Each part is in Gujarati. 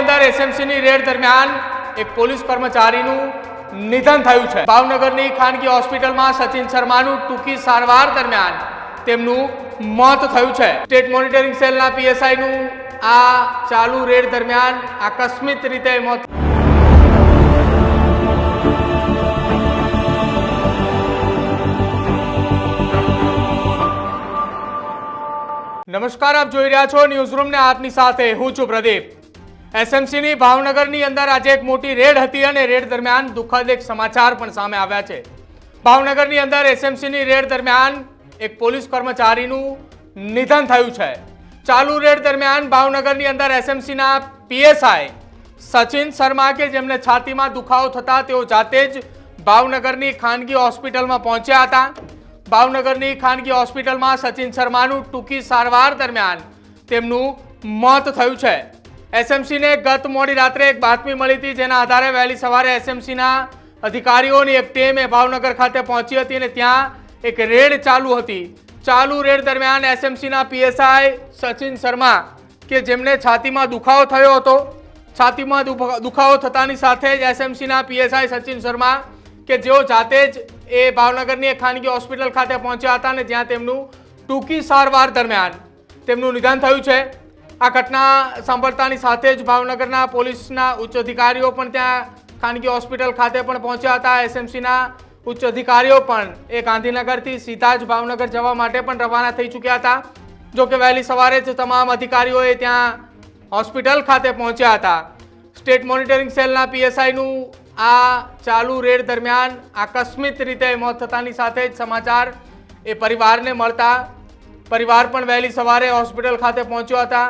અંદર એસએમસીની રેડ દરમિયાન એક પોલીસ કર્મચારીનું નિધન થયું છે. ભાવનગરની ખાનગી હોસ્પિટલમાં સચિન શર્માનું ટૂંકી સારવાર દરમિયાન તેમનું મોત થયું છે. સ્ટેટ મોનિટરિંગ સેલના પીએસઆઈનું આ ચાલુ રેડ દરમિયાન આકસ્મિક રીતે મોત નમસ્કાર, આપ જોઈ રહ્યા છો ન્યૂઝ રૂમ ને આપની સાથે હું છું પ્રદીપ. એસએમસીની ભાવનગરની અંદર આજે એક મોટી રેડ હતી અને રેડ દરમિયાન દુઃખદ એક સમાચાર પણ સામે આવ્યા છે. ભાવનગરની અંદર એસએમસીની રેડ દરમિયાન એક પોલીસ કર્મચારીનું નિધન થયું છે. ચાલુ રેડ દરમિયાન ભાવનગરની અંદર એસએમસીના પીએસઆઈ સચિન શર્મા કે જેમને છાતીમાં દુખાવો થતા તેઓ જાતે જ ભાવનગરની ખાનગી હોસ્પિટલમાં પહોંચ્યા હતા. ભાવનગરની ખાનગી હોસ્પિટલમાં સચિન શર્માનું ટૂંકી સારવાર દરમિયાન તેમનું મોત થયું છે. એસએમસીને ગત મોડી રાત્રે એક બાતમી મળી હતી જેના આધારે વહેલી સવારે એસએમસીના અધિકારીઓની એક ટીમ એ ભાવનગર ખાતે પહોંચી હતી અને ત્યાં એક રેડ ચાલુ હતી. ચાલુ રેડ દરમિયાન એસએમસીના પીએસઆઈ સચિન શર્મા કે જેમને છાતીમાં દુખાવો થયો હતો, છાતીમાં દુખાવો થતાની સાથે જ એસએમસીના પીએસઆઈ સચિન શર્મા કે જેઓ જાતે જ એ ભાવનગરની એક ખાનગી હોસ્પિટલ ખાતે પહોંચ્યા હતા અને જ્યાં તેમનું ટૂંકી સારવાર દરમિયાન તેમનું નિધન થયું છે. આ ઘટના સાંભળતાની સાથે જ ભાવનગરના પોલીસના ઉચ્ચ અધિકારીઓ પણ ત્યાં ખાનગી હોસ્પિટલ ખાતે પણ પહોંચ્યા હતા. એસએમસીના ઉચ્ચ અધિકારીઓ પણ એ ગાંધીનગરથી સીધા જ ભાવનગર જવા માટે પણ રવાના થઈ ચૂક્યા હતા. જો કે વહેલી સવારે જ તમામ અધિકારીઓએ ત્યાં હોસ્પિટલ ખાતે પહોંચ્યા હતા. સ્ટેટ મોનિટરિંગ સેલના પીએસઆઈનું આ ચાલુ રેડ દરમિયાન આકસ્મિક રીતે મોત થતાની સાથે જ સમાચાર એ પરિવારને મળતા પરિવાર પણ વહેલી સવારે હોસ્પિટલ ખાતે પહોંચ્યો હતા.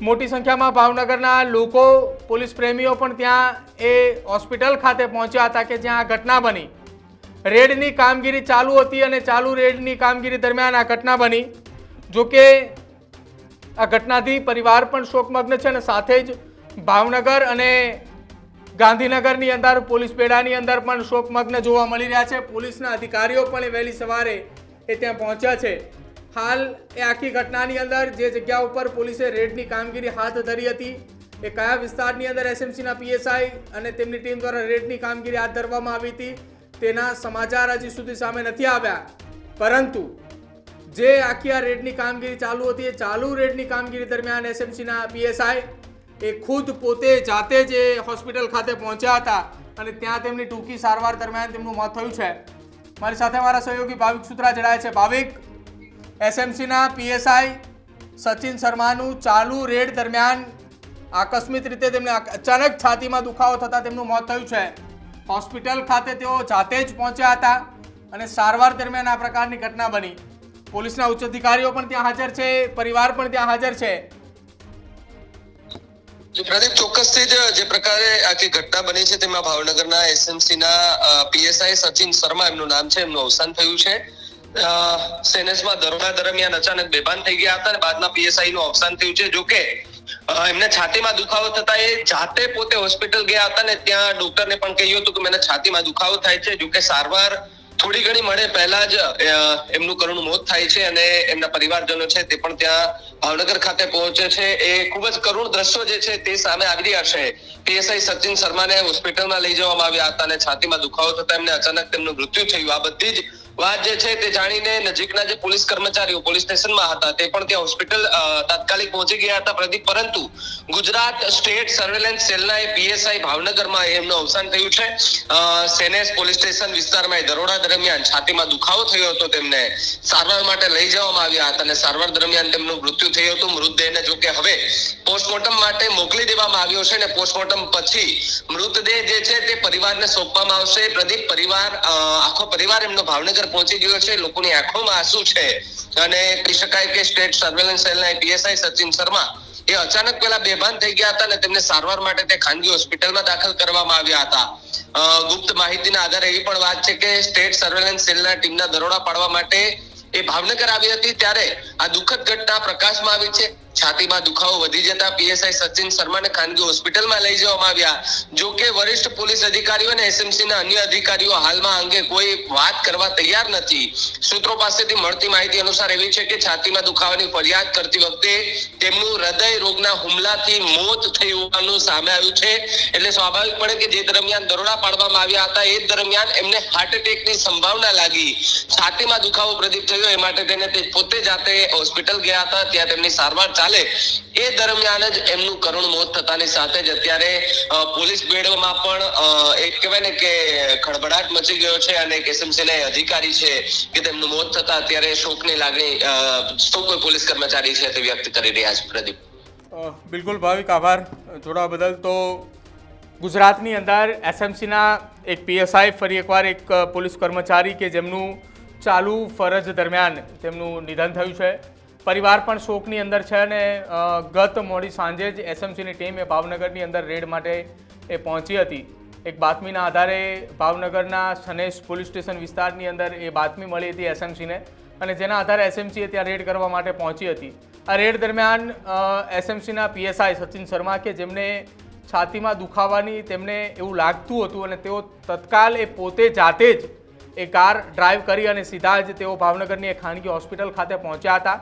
મોટી સંખ્યામાં ભાવનગરના લોકો, પોલીસ પ્રેમીઓ પણ ત્યાં એ હોસ્પિટલ ખાતે પહોંચ્યા હતા કે જ્યાં આ ઘટના બની. રેડની કામગીરી ચાલુ હતી અને ચાલુ રેડની કામગીરી દરમિયાન આ ઘટના બની. જોકે આ ઘટનાથી પરિવાર પણ શોકમગ્ન છે અને સાથે જ ભાવનગર અને ગાંધીનગરની અંદર, પોલીસ બેડાની અંદર પણ શોકમગ્ન જોવા મળી રહ્યા છે. પોલીસના અધિકારીઓ પણ વહેલી સવારે એ ત્યાં પહોંચ્યા છે. હાલ એ આખી ઘટનાની અંદર જે જગ્યા ઉપર પોલીસે રેડની કામગીરી હાથ ધરી હતી, એ કયા વિસ્તારની અંદર એસએમસીના પીએસઆઈ અને તેમની ટીમ દ્વારા રેડની કામગીરી હાથ ધરવામાં આવી હતી, તેના સમાચાર હજી સુધી સામે નથી આવ્યા. પરંતુ જે આખી આ રેડની કામગીરી ચાલુ હતી, એ ચાલુ રેડની કામગીરી દરમિયાન એસએમસીના પીએસઆઈ એ ખુદ પોતે જાતે જ હોસ્પિટલ ખાતે પહોંચ્યા હતા અને ત્યાં તેમની ટૂંકી સારવાર દરમિયાન તેમનું મોત થયું છે. મારી સાથે મારા સહયોગી ભાવિક સુત્રા જોડાયા છે. ભાવિક એસએમસીના પીએસઆઈ સચિન શર્માનું ચાલુ રેડ દરમિયાન આકસ્મિક રીતે તેમને અચાનક છાતીમાં દુખાવો થતાં તેમનું મોત થયું છે. હોસ્પિટલ ખાતે તેઓ જાતે જ પહોંચ્યા હતા અને સારવાર દરમિયાન આ પ્રકારની ઘટના બની. પોલીસના ઉચ્ચ અધિકારીઓ પણ ત્યાં હાજર છે, પરિવાર પણ ત્યાં હાજર છે. પ્રદીપ, ચોક્કસથી જ જે પ્રકારે આખી ઘટના બની છે તેમાં ભાવનગરના એસએમસીના પીએસઆઈ સચિન શર્મા, એમનું નામ છે, એમનું અવસાન થયું છે. સેનેસમાં દરોડા દરમિયાન અચાનક બેભાન થઈ ગયા હતા અને બાદમાં પીએસઆઈ નું અવસાન થયું છે. જોકે એમને છાતીમાં દુખાવો થતા એ જાતે પોતે હોસ્પિટલ ગયા હતા ને ત્યાં ડોક્ટરને પણ કહ્યું હતું કે મને છાતીમાં દુખાવો થાય છે. જોકે સારવાર થોડી ઘણી મળે પહેલા જ એમનું કરુણ મોત થાય છે અને એમના પરિવારજનો છે તે પણ ત્યાં ભાવનગર ખાતે પહોંચે છે. એ ખૂબ જ કરુણ દ્રશ્યો જે છે તે સામે આવી રહ્યા છે. પીએસઆઈ સચિન શર્માને હોસ્પિટલમાં લઈ જવામાં આવ્યા હતા અને છાતીમાં દુખાવો થતા એમને અચાનક તેમનું મૃત્યુ થયું. આ બધી જ વાત જે છે તે જાણીને નજીકના જે પોલીસ કર્મચારીઓ પોલીસ સ્ટેશનમાં હતા, તે પણ ત્યાં હોસ્પિટલ તાત્કાલિક પહોંચી ગયા હતા પ્રદીપ, પરંતુ ગુજરાત સ્ટેટ સર્વેલન્સ સેલના પીએસઆઈ ભાવનગરમાં એમનું અવસાન થયું છે. સેનેસ પોલીસ સ્ટેશન વિસ્તારમાં દરોડા દરમિયાન છાતીમાં દુખાવો થયો હતો તેમને સારવાર માટે લઈ જવામાં આવ્યા હતા અને સારવાર દરમિયાન તેમનું મૃત્યુ થયું હતું. મૃતદેહને જોકે હવે પોસ્ટમોર્ટમ માટે મોકલી દેવામાં આવ્યો છે અને પોસ્ટમોર્ટમ પછી મૃતદેહ જે છે તે પરિવારને સોંપવામાં આવશે. પ્રદીપ, પરિવાર આખો પરિવાર એમનો ભાવનગર પહોંચી ગયો છે, લોકોની આંખોમાં આંસુ છે. અને કહી શકાય કે સ્ટેટ સર્વેલન્સ સેલના પીએસઆઈ સચિન શર્મા એ અચાનક પેલા બેભાન થઈ ગયા હતા અને તેમને સારવાર માટે તે ખાનગી હોસ્પિટલમાં દાખલ કરવામાં આવ્યા હતા. ગુપ્ત માહિતીના આધારે એવી પણ વાત છે કે સ્ટેટ સર્વેલન્સ સેલના ટીમના દરોડા પાડવા માટે એ ભાવનગર આવી હતી, ત્યારે આ દુઃખદ ઘટના પ્રકાશમાં આવી છે. છાતીમાં દુખાવો વધી જતા પીએસઆઈ સચિન શર્માને ખાનગી હોસ્પિટલમાં લઈ જવામાં આવ્યા. જો કે વરિષ્ઠ પોલીસ અધિકારીઓ અને એસએમસી ના અન્ય અધિકારીઓ હાલમાં અંગે કોઈ વાત કરવા તૈયાર નથી. સૂત્રો પાસેથી મળતી માહિતી અનુસાર એવી છે કે છાતીમાં દુખાવાની ફરિયાદ કરતી વખતે તેમનું હૃદય રોગના હુમલાથી મોત થઈ હોવાનું સામે આવ્યું છે. એટલે સ્વાભાવિકપણે કે જે દરમિયાન દરોડા પાડવામાં આવ્યા હતા, એ દરમિયાન એમને હાર્ટ એટેકની સંભાવના લાગી. છાતીમાં દુખાવો પ્રદીપ થયો, એ માટે તેને પોતે જાતે હોસ્પિટલ ગયા હતા, ત્યાં તેમની સારવાર ચાલે. એ દરમિયાન જ એમનું કરુણ મોત થતાની સાથે જ અત્યારે પોલીસ બેડમાં પણ એક કહેવાય ને કે ખળભળાટ મચી ગયો છે અને એક ના અધિકારી છે કે તેમનું મોત થતા અત્યારે શોકની લાગણી શું કોઈ પોલીસ કર્મચારી છે તે વ્યક્ત કરી રહ્યા છે, પ્રદીપ? બિલકુલ ભાવિક આભાર. જોડાવા બદલ તો ગુજરાતની અંદર એસએમસીના એક પીએસઆઈ ફરી એકવાર એક પોલીસ કર્મચારી કે જેમનું ચાલુ ફરજ દરમિયાન તેમનું નિધન થયું છે. પરિવાર પણ શોકની અંદર છે અને ગત મોડી સાંજે જ એસએમસીની ટીમ એ ભાવનગરની અંદર રેડ માટે એ પહોંચી હતી. એક બાતમીના આધારે ભાવનગરના સનેશ પોલીસ સ્ટેશન વિસ્તારની અંદર એ બાતમી મળી હતી એસએમસીને અને જેના આધારે એસએમસીએ ત્યાં રેડ કરવા માટે પહોંચી હતી. આ રેડ દરમિયાન એસએમસીના પીએસઆઈ સચિન શર્મા કે જેમને છાતીમાં દુખાવાની તેમને એવું લાગતું હતું અને તેઓ તત્કાલ એ પોતે જાતે જ એ કાર ડ્રાઈવ કરી અને સીધા જ તેઓ ભાવનગરની એક ખાનગી હોસ્પિટલ ખાતે પહોંચ્યા હતા.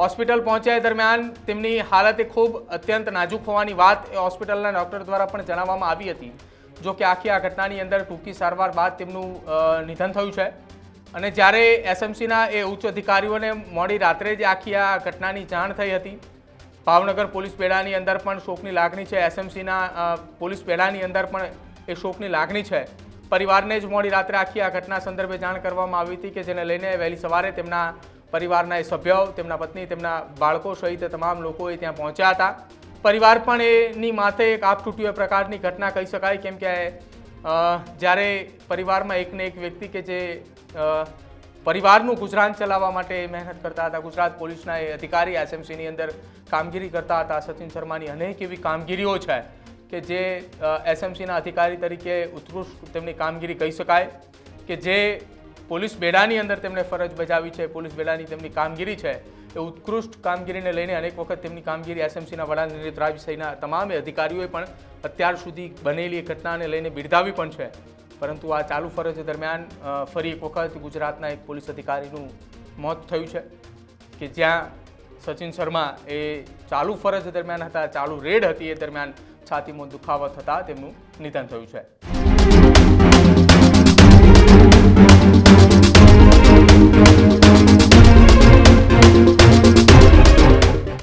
હોસ્પિટલ પહોંચ્યા દરમિયાન તેમની હાલત ખૂબ અત્યંત નાજુક હોવાની વાત એ હોસ્પિટલના ડૉક્ટર દ્વારા પણ જણાવવામાં આવી હતી, જો કે આખી આ ઘટનાની અંદર ટૂંકી સારવાર બાદ તેમનું નિધન થયું છે. અને જ્યારે એસએમસીના એ ઉચ્ચ અધિકારીઓને મોડી રાત્રે જ આખી આ ઘટનાની જાણ થઈ હતી, ભાવનગર પોલીસ બેડાની અંદર પણ શોકની લાગણી છે. એસએમસીના પોલીસ બેડાની અંદર પણ એ શોકની લાગણી છે. પરિવારને જ મોડી રાત્રે આખી આ ઘટના સંદર્ભે જાણ કરવામાં આવી હતી કે જેને લઈને વહેલી સવારે તેમના પરિવારના એ સભ્યો, તેમના પત્ની, તેમના બાળકો સહિત તમામ લોકો એ ત્યાં પહોંચ્યા હતા. પરિવાર પણ એની માથે એક આપ તૂટ્યું એ પ્રકારની ઘટના કહી શકાય, કેમ કે જ્યારે પરિવારમાં એકને એક વ્યક્તિ કે જે પરિવારનું ગુજરાન ચલાવવા માટે મહેનત કરતા હતા, ગુજરાત પોલીસના એ અધિકારી, એસએમસીની અંદર કામગીરી કરતા હતા, સચિન શર્માની અનેક એવી કામગીરીઓ છે. કે જે એસએમસીના અધિકારી તરીકે ઉત્કૃષ્ટ તેમની કામગીરી કહી શકાય, કે જે પોલીસ બેડાની અંદર તેમણે ફરજ બજાવી છે, પોલીસ બેડાની તેમની કામગીરી છે, એ ઉત્કૃષ્ટ કામગીરીને લઈને અનેક વખત તેમની કામગીરી એસએમસીના વડા નિર્ણય રાજ સહિતના તમામ અધિકારીઓએ પણ અત્યાર સુધી બનેલી ઘટનાને લઈને બિરદાવી પણ છે. પરંતુ આ ચાલુ ફરજ દરમિયાન ફરી એક વખત ગુજરાતના એક પોલીસ અધિકારીનું મોત થયું છે, કે જ્યાં સચિન શર્મા એ ચાલુ ફરજ દરમિયાન હતા, ચાલુ રેડ હતી એ દરમિયાન છાતીમાં દુખાવો થતાં તેમનું નિધન થયું છે.